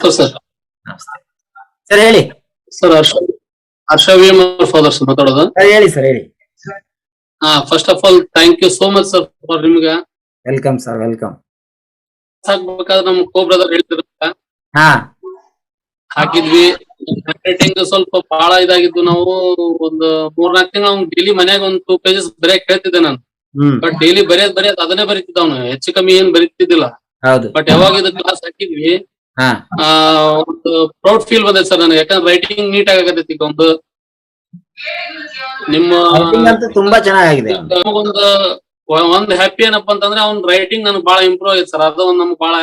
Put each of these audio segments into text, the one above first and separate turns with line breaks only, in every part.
ನಮಸ್ತೆ ಸರ್.
ನಮಸ್ತೆ. ಸರ್ ಹೇಳಿ.
Sir Harsha Harsha V M father sir ಮಾತಾಡೋದು.
ಸರ್ ಹೇಳಿ ಸರ್ ಹೇಳಿ.
ಹಾ first of all thank you so much sir for ನಿಮ್ಗೆ.
ವೆಲ್ಕಮ್ ಸರ್ ವೆಲ್ಕಮ್
ಹಾಕ್ಬೇಕಾದ್ರೆ ನಮ್ ಕೋ ಬ್ರದರ್ ಹೇಳ್ತಿರ
ಹಾ.
ಹಾಕಿದ್ವಿ. ಮಾರ್ಕೆಟಿಂಗ್ ಸ್ವಲ್ಪ ಬಹಳ ಇದಾಗಿದ್ದು ನಾವು ಒಂದು ಮೂರ್ನಾಲ್ಕು ತಿಂಗಳು ಅವ್ನು ಡೈಲಿ ಮನ್ಯಾಗ ಒಂದು ಟೂ ಪೇಜಸ್ ಬರೆಯಕ್ ಹೇಳ್ತಿದ್ದೆ ನಾನು. ಬಟ್ ಡೈಲಿ ಬರೆಯೋದ್ ಬರೆಯೋದ್ ಅದನ್ನೇ ಬರೀತಿದ್ದ ಅವನು. ಹೆಚ್ಚು ಕಮ್ಮಿ ಏನ್ ಬರೀತಿದ್ದಿಲ್ಲ.
ಹೌದು.
ಬಟ್ ಯಾವಾಗ ಇದು ಕ್ಲಾಸ್ ಹಾಕಿದ್ವಿ ಒಂದು ಪ್ರೌಡ್ ಫೀಲ್ ಬಂದೈತೆ ಸರ್ ನನಗೆ. ಯಾಕಂದ್ರೆ ರೈಟಿಂಗ್ ನೀಟ್ ಆಗತೈತಿ ಈಗ ಒಂದು. ನಿಮ್ಮ
ತುಂಬಾ ಚೆನ್ನಾಗಿದೆ
ನಮಗೊಂದು ಒಂದ್ ಹ್ಯಾಪಿ ಏನಪ್ಪ ಅಂತಂದ್ರೆ ಅವ್ನ ರೈಟಿಂಗ್ ನನ್ಗೆ ಬಹಳ ಇಂಪ್ರೂವ್ ಆಗೈತೆ ಸರ್. ಅದು ಒಂದ್ ನಮ್ಗೆ ಬಹಳ.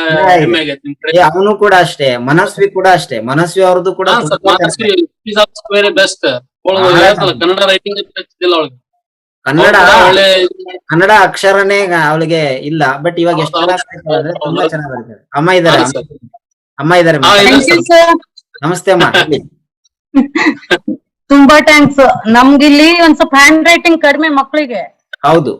ಹೆಮ್ಮೆ ಆಗೈತೆ ನಿಮ್ ಕಡೆ.
ಅವನು ಕೂಡ ಅಷ್ಟೇ. ಮನಸ್ವಿ ಕೂಡ ಅಷ್ಟೇ. ಮನಸ್ವಿ ಅವ್ರದ್ದು ಕೂಡ Manasvi.
Very best Kannada writing ಹಚ್ಚಿಲ್ಲ ಅವಳಿಗೆ.
ಕನ್ನಡ
ಒಳ್ಳೆ
ಕನ್ನಡ ಅಕ್ಷರನೇ ಅವಳಿಗೆ ಇಲ್ಲ. ಬಟ್ ಇವಾಗ ಎಷ್ಟು ಚೆನ್ನಾಗಿ ಅಮ್ಮ
sir.
ಅಮ್ಮ ಇದಾರೆ ನಮಸ್ತೆ ಅಮ್ಮ.
ತುಂಬಾ ಥ್ಯಾಂಕ್ಸ್ ನಮ್ಗಿಲ್ಲಿ ಒಂದ್ ಸ್ವಲ್ಪ ಹ್ಯಾಂಡ್ ರೈಟಿಂಗ್ ಕಡಿಮೆ ಮಕ್ಕಳಿಗೆ
ಹೌದು.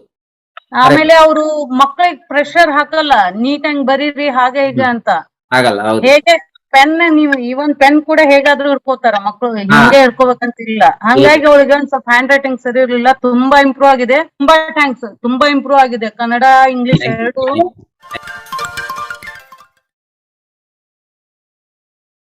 ಆಮೇಲೆ ಅವರು ಮಕ್ಕಳಿಗೆ ಪ್ರೆಷರ್ ಹಾಕಲ್ಲ. ನೀಟ್ ನೀಟಾಗಿ ಬರೀರಿ ಹಾಗೆ ಹೀಗೆ ಅಂತ.
ಆಗಲ್ಲ ಹೌದು.
ಹೇಗೆ? ಪೆನ್ ನೀವು ಇವನ್ ಪೆನ್ ಕೂಡ ಹೇಗಾದ್ರೂ ಇಡ್ಕೋತಾರ ಮಕ್ಳು. ಹಿಂಗೆ ಹಿಡ್ಕೋಬೇಕಂತ ಇಲ್ಲ ಹಂಗಾಗಿ ಅವಳಿಗೆ ಒಂದ್ ಸ್ವಲ್ಪ ಹ್ಯಾಂಡ್ ರೈಟಿಂಗ್ ಸರಿ ಇರ್ಲಿಲ್ಲ. ತುಂಬಾ ಇಂಪ್ರೂವ್ ಆಗಿದೆ. ತುಂಬಾ ಥ್ಯಾಂಕ್ಸ್ ತುಂಬಾ ಇಂಪ್ರೂವ್ ಆಗಿದೆ. ಕನ್ನಡ ಇಂಗ್ಲಿಷ್ ಎರಡು.